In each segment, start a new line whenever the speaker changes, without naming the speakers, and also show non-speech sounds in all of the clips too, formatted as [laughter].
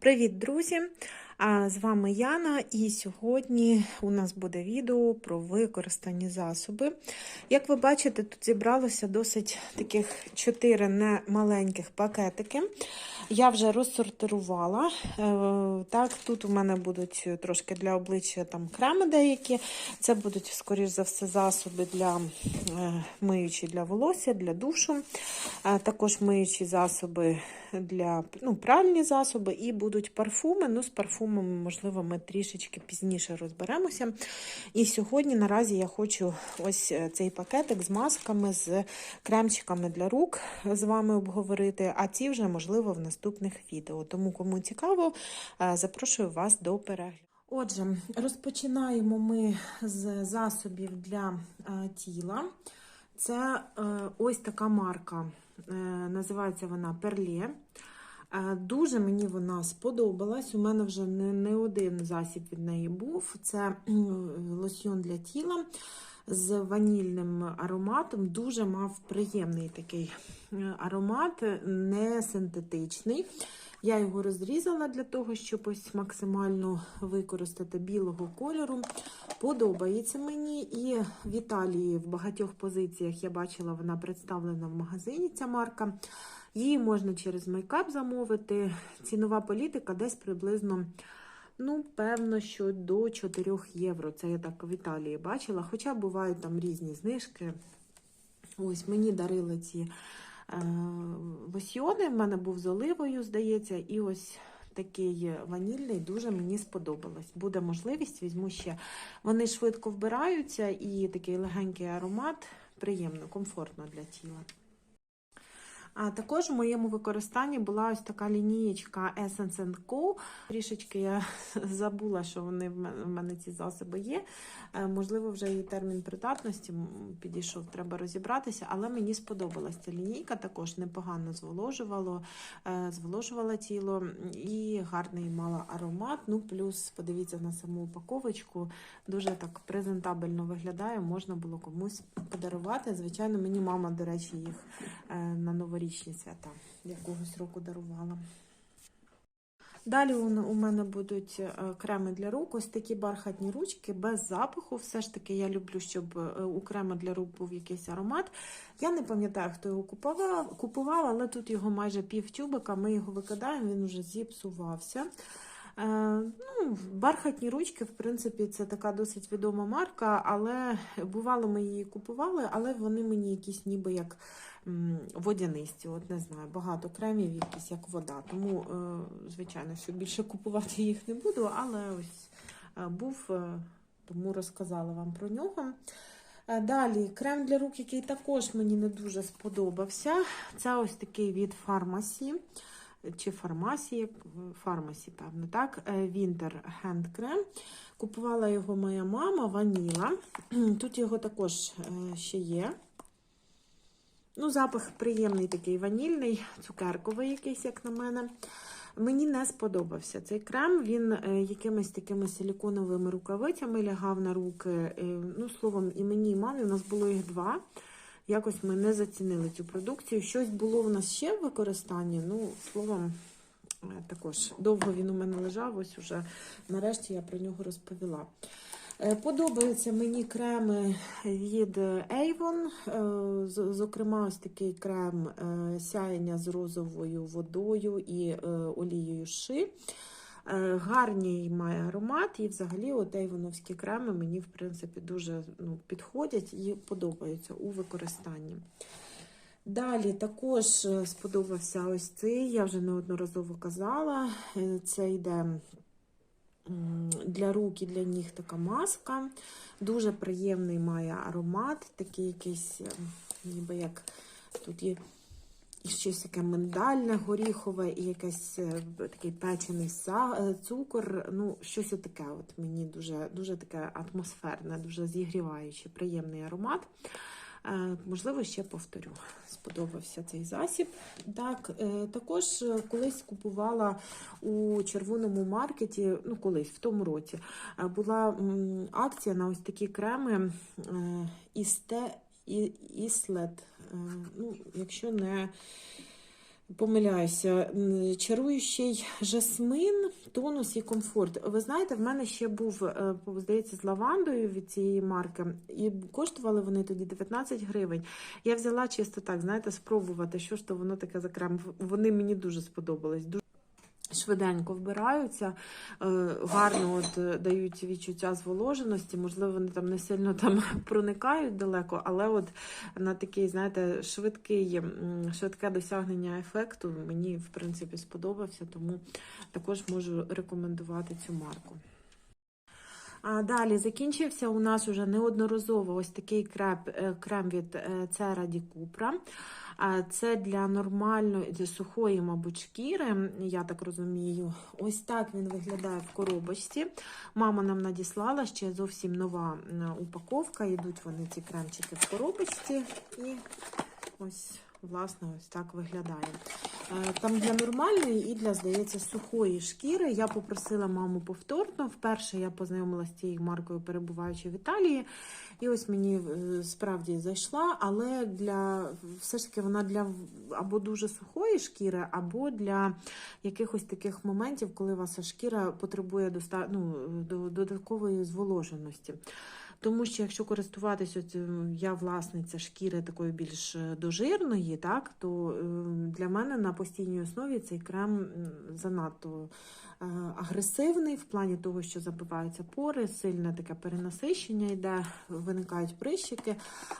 Привіт, друзі! З вами Яна, і сьогодні у нас буде відео про використані засоби. Як ви бачите, тут зібралося досить таких чотири немаленьких пакетики. Я вже розсортирувала. Е, Так, Тут у мене будуть трошки для обличчя там креми деякі. Це будуть, скоріш за все, засоби для е, миючі для волосся, для душу. Е, Також миючі засоби для ну, пральні засоби і будуть парфуми. Ну, з парфумами, можливо, ми трішечки пізніше розберемося. І сьогодні наразі я хочу ось е, цей пакетик з масками, з кремчиками для рук з вами обговорити, а ці вже, можливо, в наступних відео. Тому, кому цікаво, е, запрошую вас до перегляду. Отже, розпочинаємо ми з засобів для е, тіла. Це ось така марка, називається вона Перлє. Дуже мені вона сподобалась. У мене вже не, не один засіб від неї був. Це лосьйон для тіла з ванільним ароматом. Дуже мав приємний такий е, аромат, не синтетичний. Я його розрізала для того, щоб ось максимально використати білого кольору. Подобається мені. І в Італії в багатьох позиціях я бачила, вона представлена в магазині. Ця марка. Її можна через мейкап замовити. Цінова політика десь приблизно, ну, певно, що до 4 євро. Це я так в Італії бачила. Хоча бувають там різні знижки. Ось мені дарили ці е, лосьйони. В мене був з оливою, здається, і ось. Такий ванільний, дуже мені сподобалось. Буде можливість, візьму ще. Вони швидко вбираються і такий легенький аромат, приємно, комфортно для тіла. А також в моєму використанні була ось така лінієчка Essence Co. Трішечки я [laughs] забула, що вони в мене ці засоби є. Можливо, вже її термін придатності підійшов, треба розібратися, але мені сподобалась ця лінійка, також непогано зволожувало, зволожувала тіло і гарний мала аромат. Ну, плюс, подивіться на саму упаковочку, дуже так презентабельно виглядає, можна було комусь подарувати. Звичайно, мені мама, до речі, їх на новорічні свята якогось року дарувала. Далі у мене будуть креми для рук, ось такі бархатні ручки без запаху. Все ж таки, я люблю, щоб у крема для рук був якийсь аромат. Я не пам'ятаю, хто його купував, але тут його майже пів тюбика, ми його викидаємо, він вже зіпсувався. Ну, Бархатні ручки, в принципі, це така досить відома марка, але бувало, ми її купували, але вони мені якісь ніби як водянисті. От не знаю, багато кремів, якісь як вода. Тому, звичайно, що більше купувати [laughs] їх не буду, але ось був, тому розказала вам про нього. Далі крем для рук, який також мені не дуже сподобався. Це ось такий від фармасі чи фармасії, фармасі, певно, так, Hand Cream. Купувала його моя мама, ваніла. Тут його також ще є. Ну, Запах приємний такий ванільний, цукерковий якийсь, як на мене. Мені не сподобався цей крем, він якимись такими силіконовими рукавицями лягав на руки. Ну, словом, і мені, і мамі, у нас було їх два. Якось ми не зацінили цю продукцію. Щось було в нас ще в використанні. Ну, словом, також довго він у мене лежав, ось уже нарешті я про нього розповіла. Подобаються мені креми від Avon, зокрема, ось такий крем сяєння з розовою водою і олією ши. Гарний має аромат, і взагалі от ейвоновські креми мені, в принципі, дуже ну, підходять і подобаються у використанні. Далі також сподобався ось цей, я вже неодноразово казала, це йде для рук і для ніг така маска. Дуже приємний має аромат, такий якийсь, ніби як тут є. І щось таке миндальне, горіхове, і якийсь такий печений цукор. Ну, щось таке от мені дуже дуже таке атмосферне, дуже зігріваюче, приємний аромат. Можливо, ще повторю. Сподобався цей засіб. Так, Також колись купувала у червоному маркеті, ну, колись, в тому році, була акція на ось такі креми Істе. Іслет, ну, якщо не Помиляюся, чаруючий жасмин, тонус і комфорт. Ви знаєте, в мене ще був, е, здається, з лавандою від цієї марки, і коштували вони тоді 19 гривень. Я взяла чисто так, знаєте, спробувати, що ж то воно таке за крем. Вони мені дуже сподобались. Швиденько вбираються, е, гарно от е, дають відчуття зволоженості. Можливо, вони там не сильно там [laughs] проникають далеко, але от на такий, знаєте, швидкий, швидке досягнення ефекту мені в принципі сподобався, тому також можу рекомендувати цю марку. А далі закінчився у нас уже неодноразово ось такий е, крем від Цера Ді Купра. А Це для нормальної для сухої, мабуть, шкіри, я так розумію. Ось так він виглядає в коробочці. Мама нам надіслала ще зовсім нова упаковка. Йдуть вони ці кремчики в коробочці. І ось, власне, ось так виглядає. Е, Там для нормальної і для, здається, сухої шкіри. Я попросила маму повторно. Вперше я познайомилася з цією маркою, перебуваючи в Італії. І ось мені е, справді зайшла, але для все ж таки вона для або дуже сухої шкіри, або для якихось таких моментів, коли ваша шкіра потребує доста... ну, до- додаткової зволоженості. Тому що якщо користуватися, я власниця шкіри такої більш е, дожирної, так, то е, для мене на постійній основі цей крем занадто е, агресивний в плані того, що забиваються пори, сильне таке перенасищення йде, виникають прищики.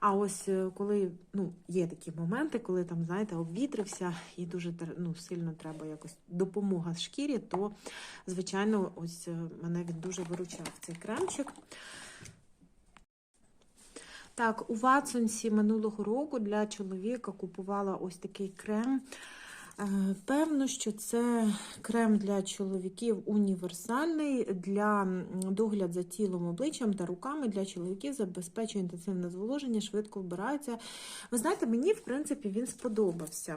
А ось коли ну, є такі моменти, коли там, знаєте, обвітрився і дуже ну, сильно треба якось допомога шкірі, то, звичайно, ось мене він дуже виручав цей кремчик. Так, у Ватсонсі минулого року для чоловіка купувала ось такий крем. Е, Певно, що це крем для чоловіків універсальний для догляд за тілом, обличчям та руками для чоловіків забезпечує інтенсивне зволоження, швидко вбирається. Ви знаєте, мені в принципі він сподобався.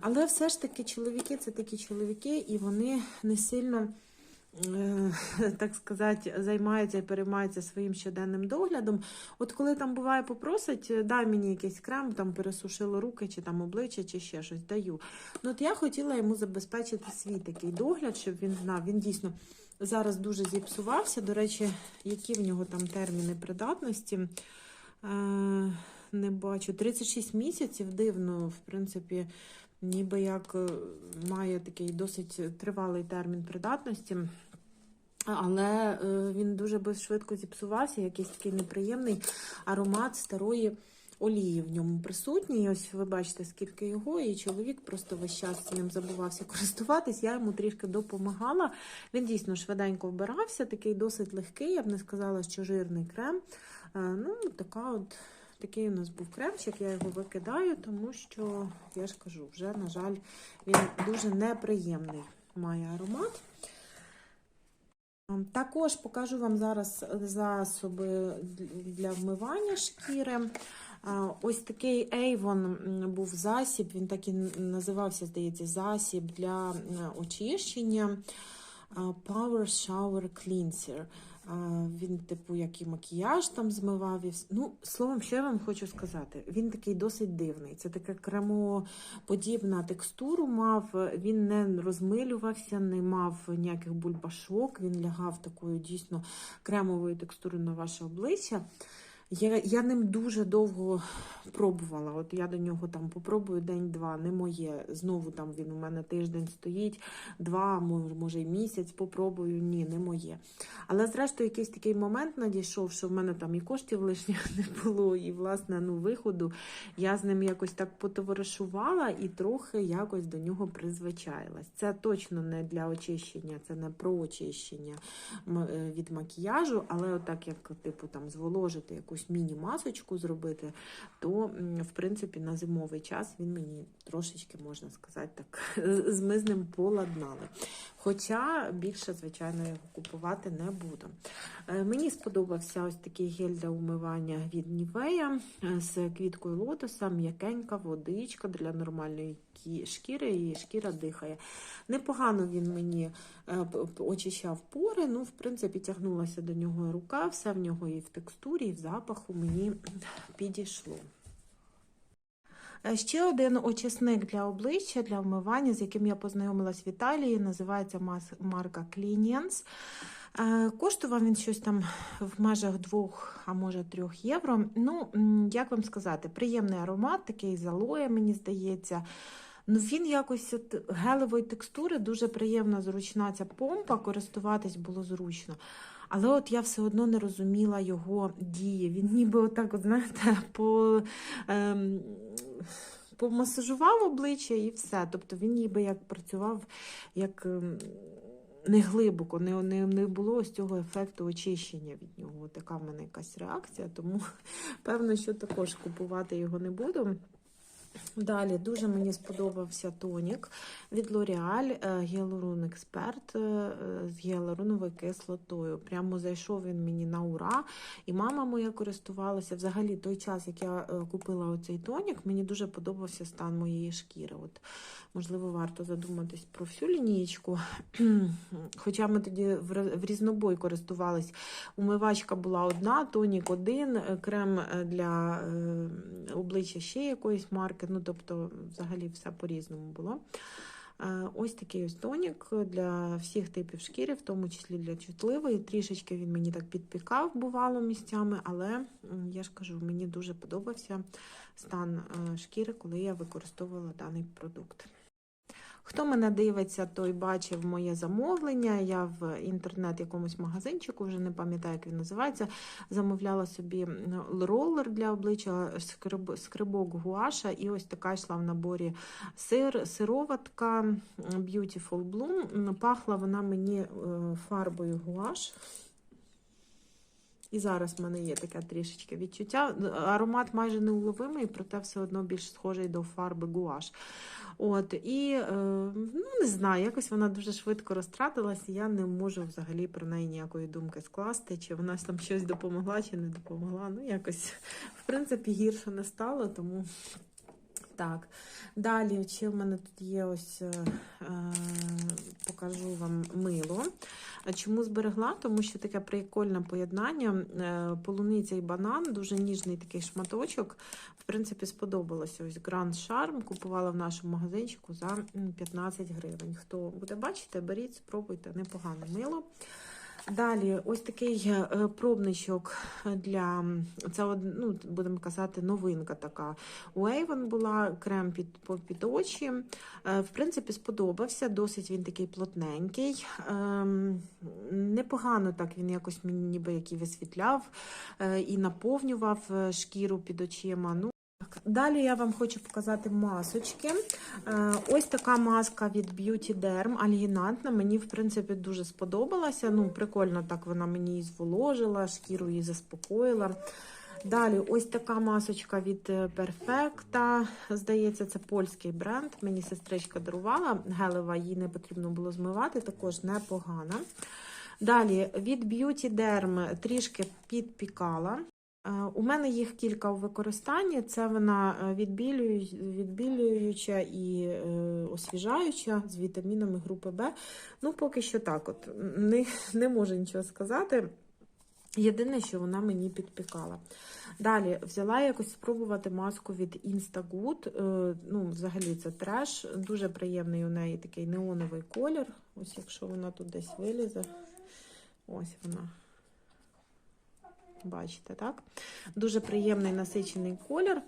Але все ж таки чоловіки це такі чоловіки, і вони не сильно. Е, [laughs] Так сказати, займаються і переймаються своїм щоденним доглядом. От коли там буває, попросить, дай мені якийсь крем, там пересушило руки, чи там обличчя, чи ще щось даю. Ну, от я хотіла йому забезпечити свій такий догляд, щоб він знав. Він дійсно зараз дуже зіпсувався. До речі, які в нього там терміни придатності. Е, не бачу. 36 місяців дивно, в принципі, ніби як е, має такий досить тривалий термін придатності. Але е, він дуже швидко зіпсувався, якийсь такий неприємний аромат старої олії в ньому присутній. Ось ви бачите, скільки його, і чоловік просто весь час ним забувався користуватись. Я йому трішки допомагала. Він дійсно швиденько вбирався, такий досить легкий. Я б не сказала, що жирний крем. Е, Ну, така от. Такий у нас був кремчик, я його викидаю, тому що, я ж кажу, вже, на жаль, він дуже неприємний має аромат. Також покажу вам зараз засоби для вмивання шкіри. Ось такий Avon був засіб, він так і називався, здається, засіб для очищення. Power Shower Cleanser. Він, типу, як і макіяж там змивав. І... Ну, словом, що я вам хочу сказати? Він такий досить дивний. Це така кремоподібна текстуру мав. Він не розмилювався, не мав ніяких бульбашок. Він лягав такою дійсно кремовою текстурою на ваше обличчя. Я, я ним дуже довго пробувала. От я до нього там попробую день-два, не моє. Знову там він у мене тиждень стоїть, два, може й місяць попробую. Ні, не моє. Але зрештою якийсь такий момент надійшов, що в мене там і коштів лишніх [laughs] не було, і власне ну, виходу. Я з ним якось так потоваришувала і трохи якось до нього призвичаїлась. Це точно не для очищення, це не про очищення е, від макіяжу, але отак, як типу там зволожити якусь міні-масочку зробити, то в принципі на зимовий час він мені трошечки, можна сказати, так з- ми з ним поладнали. Хоча більше, звичайно, його купувати не буду. Е, Мені сподобався ось такий гель для умивання від Нівея з квіткою лотоса, м'якенька водичка для нормальної шкіри, і шкіра дихає. Непогано він мені е, очищав пори. Ну, в принципі, тягнулася до нього рука, все в нього і в текстурі, і в запаху мені підійшло. Е, Ще один очисник для обличчя, для вмивання, з яким я познайомилась в Італії, називається марка Clinians. Е, Коштував він щось там в межах двох, а може трьох євро. Ну, як вам сказати, приємний аромат, такий з алоє, мені здається. Ну, він якось от гелевої текстури, дуже приємна, зручна ця помпа, користуватись було зручно. Але от я все одно не розуміла його дії. Він ніби отак, от, знаєте, по, ем, помасажував обличчя і все. Тобто він ніби як працював як. ем, не глибоко, не, не, не було ось цього ефекту очищення від нього. Така в мене якась реакція, тому певно, що також купувати його не буду. Далі дуже мені сподобався тонік від L'Oreal е, Hyaluron Expert е, з гіалуроновою кислотою. Прямо зайшов він мені на ура. І мама моя користувалася. Взагалі, той час, як я е, купила оцей тонік, мені дуже подобався стан моєї шкіри. От, можливо, варто задуматись про всю лінієчку. [clears throat] Хоча ми тоді в різнобой користувались. Умивачка була одна, тонік один, крем для обличчя ще якоїсь марки. Ну, тобто, взагалі, все по-різному було. Е, Ось такий ось тонік для всіх типів шкіри, в тому числі для чутливої. Трішечки він мені так підпікав, бувало місцями, але я ж кажу, мені дуже подобався стан е, шкіри, коли я використовувала даний продукт. Хто мене дивиться, той бачив моє замовлення. Я в інтернет якомусь магазинчику, вже не пам'ятаю, як він називається. Замовляла собі ролер для обличчя, скриб- скрибок гуаша, і ось така йшла в наборі сир, сироватка Beautiful Bloom. Пахла вона мені е, фарбою гуаш. І зараз в мене є таке трішечки відчуття. Аромат майже неуловимий, проте все одно більш схожий до фарби гуаш. От, і е, ну не знаю, якось вона дуже швидко розтратилась, і я не можу взагалі про неї ніякої думки скласти, чи вона там щось допомогла, чи не допомогла. Ну, якось, в принципі, гірше не стало, тому так. Далі, ще в мене тут є ось, е, е, покажу вам мило. Чому зберегла? Тому що таке прикольне поєднання. е, Полуниця і банан, дуже ніжний такий шматочок. В принципі, сподобалося. Ось Grand Charm купувала в нашому магазинчику за 15 гривень. Хто буде бачити, беріть, спробуйте, непогане мило. Далі, ось такий е, пробничок для це ну, будемо казати, новинка така. У Avon була крем під, під очі. Е, В принципі, сподобався. Досить він такий плотненький. Ем, Непогано так він якось мені ніби як і висвітляв е, і наповнював шкіру під очима. Ну, так. Далі я вам хочу показати масочки. Е, Ось така маска від Beauty Derm, альгінатна. Мені, в принципі, дуже сподобалася. Ну, прикольно так вона мені і зволожила, шкіру її заспокоїла. Далі, ось така масочка від е, Perfecta. Здається, це польський бренд. Мені сестричка дарувала. Гелева її не потрібно було змивати, також непогана. Далі від Beauty Derm трішки підпікала. Е, У мене їх кілька у використанні. Це вона е, відбілююча і е, освіжаюча з вітамінами групи Б. Ну, поки що так, от не, не можу нічого сказати. Єдине, що вона мені підпікала. Далі взяла якось спробувати маску від Instagood. Ну, взагалі, це треш. Дуже приємний у неї такий неоновий колір. Ось якщо вона тут десь вилізе. Ось вона. Бачите, так? Дуже приємний насичений колір.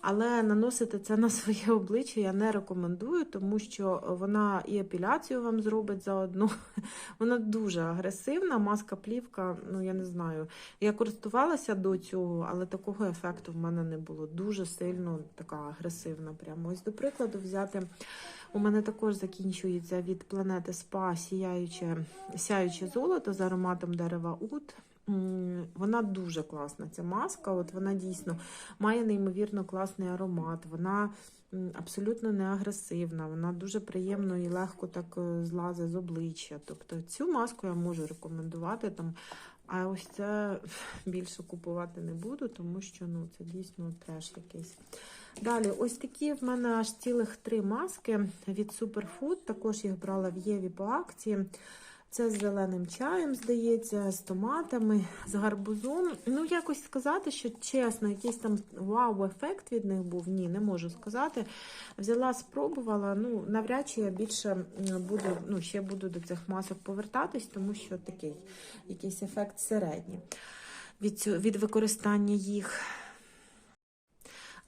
Але наносити це на [laughs] своє обличчя я не рекомендую, тому що вона і епіляцію вам зробить заодно. [laughs] Вона дуже агресивна, маска плівка, ну я не знаю. Я користувалася до цього, але такого ефекту в мене не було. Дуже сильно така агресивна. Прямо ось, до прикладу, взяти. У мене також закінчується від планети Спа сяюче, сяюче золото з ароматом дерева Ут. Вона дуже класна, ця маска. От вона дійсно має неймовірно класний аромат. Вона абсолютно не агресивна, вона дуже приємно і легко так е, злазить з обличчя. Тобто цю маску я можу рекомендувати там. А ось це [laughs] більше купувати не буду, тому що ну, це дійсно треш якийсь. Далі, ось такі в мене аж цілих три маски від Superfood. Також їх брала в Єві по акції. Це з зеленим чаєм, здається, з томатами, з гарбузом. Ну, якось сказати, що чесно, якийсь там вау-ефект від них був. Ні, не можу сказати. Взяла, спробувала. Ну, навряд чи я більше буду, ну, ще буду до цих масок повертатись, тому що такий якийсь ефект середній від, від використання їх.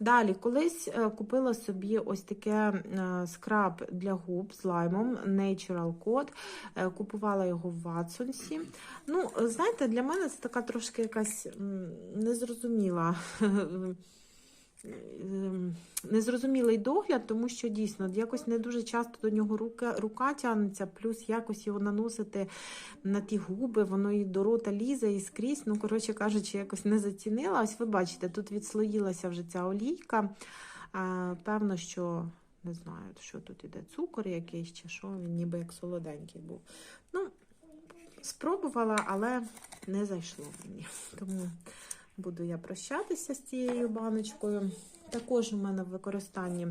Далі, колись е, купила собі ось таке е, скраб для губ з лаймом Natural Code. Е, Купувала його в Ватсонсі. Ну, знаєте, для мене це така трошки якась незрозуміла. [laughs] ем, Незрозумілий догляд, тому що дійсно якось не дуже часто до нього рука, рука тягнеться, плюс якось його наносити на ті губи, воно і до рота лізе і скрізь. Ну, коротше кажучи, якось не зацінила. Ось ви бачите, тут відслоїлася вже ця олійка. А, певно, що не знаю, що тут іде цукор якийсь чи що, він ніби як солоденький був. Ну, спробувала, але не зайшло мені. [laughs] Тому буду я прощатися з цією баночкою. Також у мене в використанні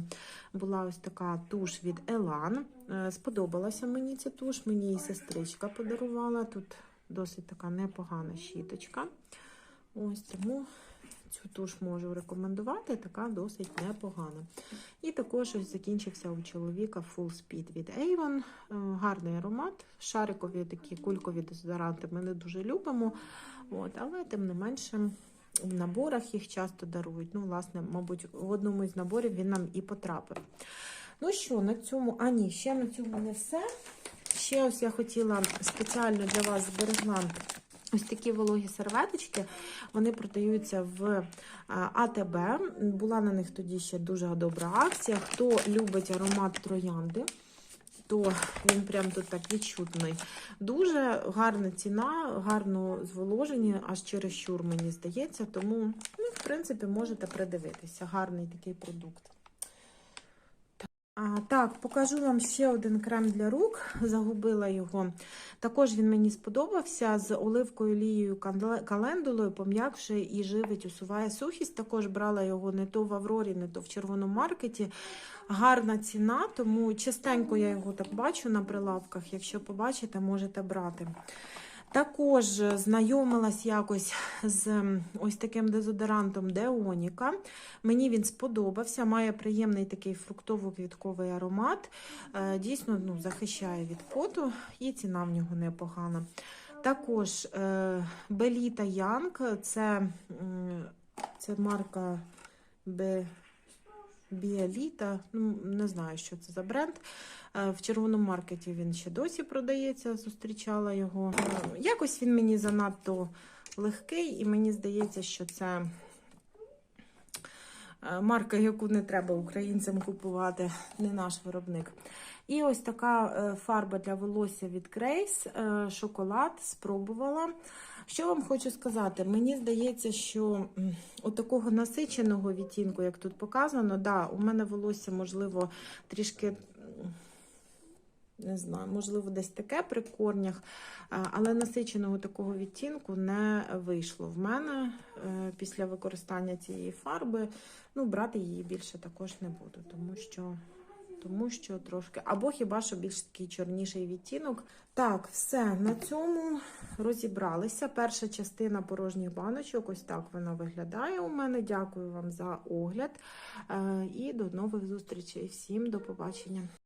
була ось така туш від Elan. Е, Сподобалася мені ця туш, мені її сестричка подарувала. Тут досить така непогана щіточка. Ось тому цю туш можу рекомендувати, така досить непогана. І також ось закінчився у чоловіка Full Speed від Avon. Е, Гарний аромат. Шарикові такі кулькові дезодоранти ми не дуже любимо. От, але тим не менше. В наборах їх часто дарують. Ну, власне, мабуть, в одному із наборів він нам і потрапив. Ну що, на цьому, а ні, ще на цьому не все. Ще ось я хотіла спеціально для вас зберегла ось такі вологі серветочки. Вони продаються в АТБ. Була на них тоді ще дуже добра акція. Хто любить аромат троянди, то він прям тут так відчутний. Дуже гарна ціна, гарно зволожені, аж чересчур, мені здається. Тому, ну, в принципі, можете придивитися. Гарний такий продукт. А, так, покажу вам ще один крем для рук. Загубила його. Також він мені сподобався з оливкою олією календулою, пом'якшує і живить, усуває сухість. Також брала його не то в Аврорі, не то в червоному маркеті. Гарна ціна, тому частенько я його так бачу на прилавках. Якщо побачите, можете брати. Також знайомилась якось з ось таким дезодорантом Деоніка. Мені він сподобався, має приємний такий фруктово-квітковий аромат. Е, Дійсно ну, захищає від поту і ціна в нього непогана. Також е, Беліта Янг, це, це марка Бе. Біаліта, ну не знаю, що це за бренд. Е, В червоному маркеті він ще досі продається, зустрічала його. Е, Якось він мені занадто легкий, і мені здається, що це е, марка, яку не треба українцям купувати, не наш виробник. І ось така фарба для волосся від Grace, шоколад, спробувала. Що вам хочу сказати? Мені здається, що от такого насиченого відтінку, як тут показано, да, у мене волосся, можливо, трішки. Не знаю, можливо, десь таке при корнях, але насиченого такого відтінку не вийшло в мене е, після використання цієї фарби. Ну, брати її більше також не буду, тому що тому що трошки, або хіба що більш такий чорніший відтінок. Так, все, на цьому розібралися. Перша частина порожніх баночок, ось так вона виглядає у мене. Дякую вам за огляд е, і до нових зустрічей. Всім до побачення.